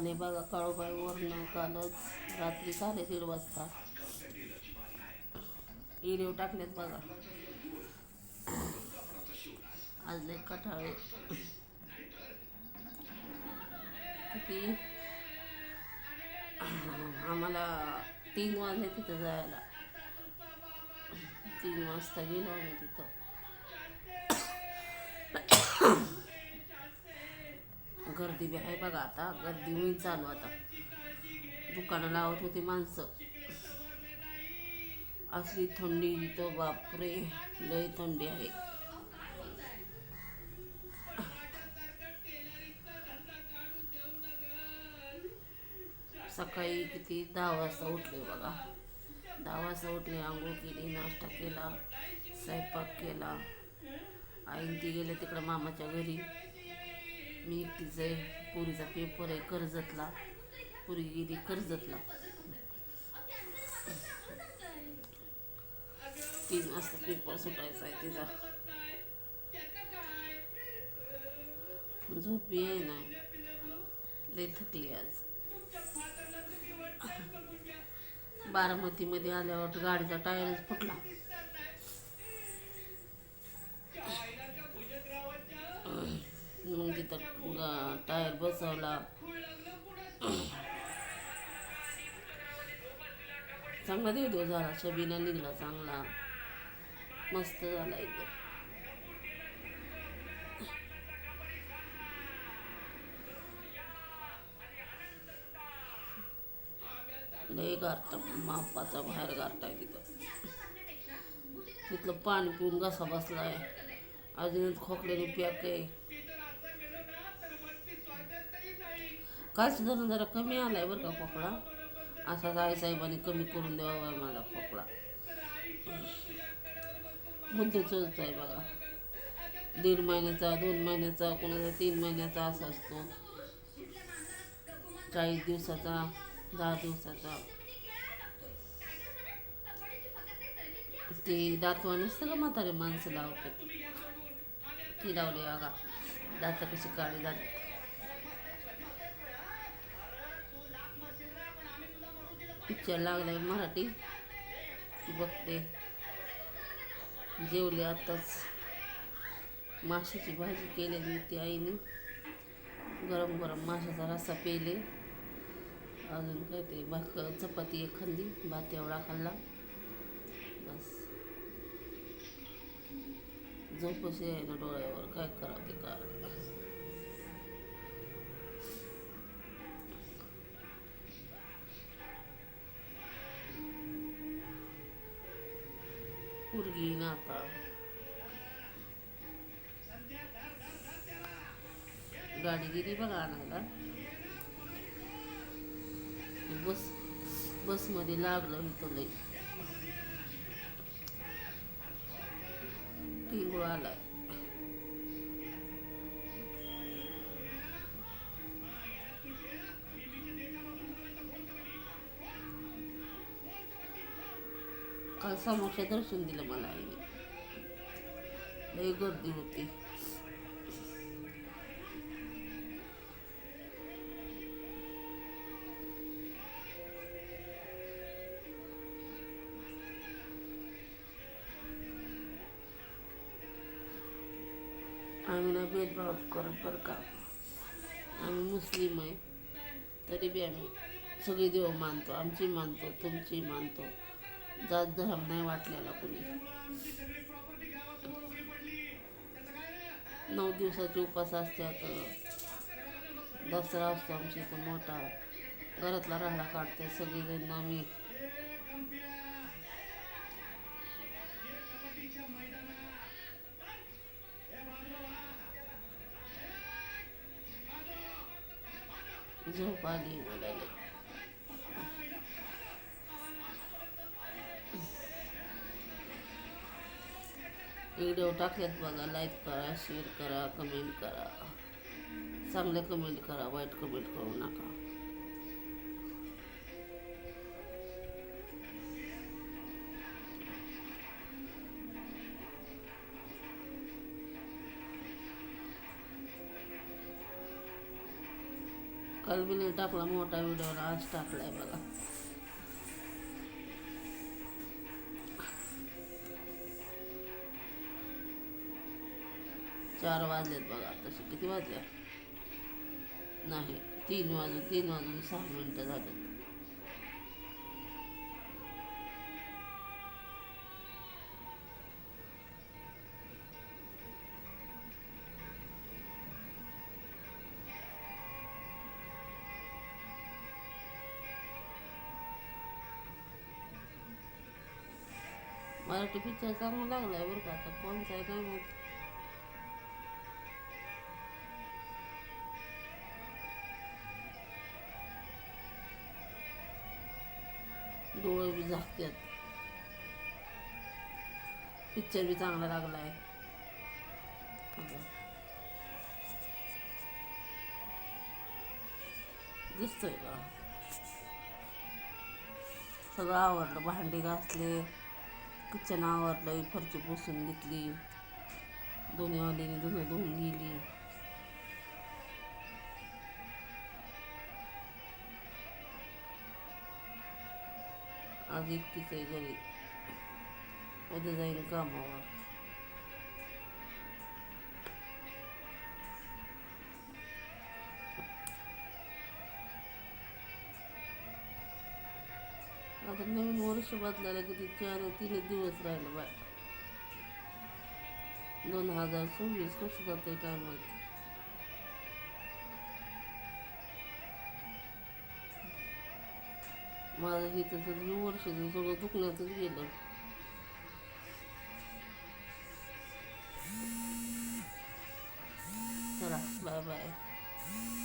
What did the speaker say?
आणि बघा काळूबाई वरनं कालच रात्री साडे दीड वाजता इडीव टाकलेत बघा. आज लय कठाळे किती आम्हाला तीन वाजले तिथं जायला. तीन वाजता गेलो आम्ही तिथं. गर्दी बी आहे बघा आता. गर्दी होईल चालू आता. दुकानं लावत होती माणसं. असली थंडी तो बापरे लय थंडी आहे. सकाळी किती? दहा वाजता उठले बघा. दहा वाजता उठले आंघोळ केली नाश्ता केला स्वयंपाक केला. आईन ती गेले तिकडं मामाच्या घरी. मी एकटीच आहे पुरीचा पेपर आहे कर्जतला. पुरी गेली कर्जतला. तीन वाजता पेपर सुटायचा आहे तिचा. झोपी आहे ना. लय थकली आज. बारामतीमध्ये आल्यावर गाडीचा टायरच फुटला. मग तिथं टायर बसवला. चांगला दिवस झाला. छबीला निघला चांगला. मस्त झाला एकदम. लय गारटा मापाचा बाहेर गारटा आहे तिथं. तिथलं पाणी पिऊन घसा आहे अजून खोकल्याने पॅक आहे. काल धरून जरा कमी आलाय बरं का खोकला? असा साहेबांनी कमी करून द्यावा माझा खोकला. चोच आहे बघा. दीड महिन्याचा दोन महिन्याचा कोणाचा तीन महिन्याचा असा असतो. चाळीस दिवसाचा दहा दिवसाचा. ते दातवा नसतं का म्हातारे माणसं लावतात? ती लावली बघा. दात कशी काळी जातात पिक्चर लागलाय मराठी. ती बघते. जेवले आताच. माशाची भाजी केलेली होती आईने. गरम गरम माशाचा रस्सा पेले. अजून काय ते भाक चपाती एक खाल्ली भात एवढा खाल्ला. बस. झोपशी आहे ना डोळ्यावर. काय करावं ते का पोरगी ना आता. गाडी गेली बघा आणायला. बस बसमध्ये लागलं इथं लई. टिंगूळ आलाय. समोरच्या दर्शन दिलं मला आईने. लई गर्दी होती. आम्ही ना भेदभाव करत बरं का? आम्ही मुस्लिम आहे तरी बी आम्ही सगळे देव मानतो आमची मानतो तुमची मानतो. जात धर्म नाही वाटलेला कोणी. नऊ दिवसाचे उपास असतात दसरा असतो आमच्या इथं मोठा. घरातला राहडा काढते सगळीजण आम्ही. झोप आली मला व्हिडिओ टाकल्यात बघा लाईक करा शेअर करा कमेंट करा. चांगले कमेंट करा वाईट कमेंट करू नका. काल बी नाही टाकला मोठा व्हिडिओ आज टाकलाय बघा. चार वाजलेत बघा तसे किती वाजल्या नाही तीन वाजून तीन वाजून सहा मिनटं झालेत. मराठी पिक्चर चांगला लागलाय बरं का. आता कोणता आहे काय माहिती? डोळे बी झाकतात पिक्चर बी चांगला लागलाय. आहे दिसतोय का? सगळं आवडलं भांडी घासले. किचन आवडलं फरची पुसून घेतली. दोन्ही वालीने धुणं धुवून गेली आज एकटीच आहे घरी उद्या जाईन कामावर. आता नवीन वर्ष बदलायला किती चार तीन दिवस राहिलं बाय. दोन हजार सव्वीस कसं जाते काय माहिती माझं इथं तर वर्ष सगळं दुखण्यातच गेलं.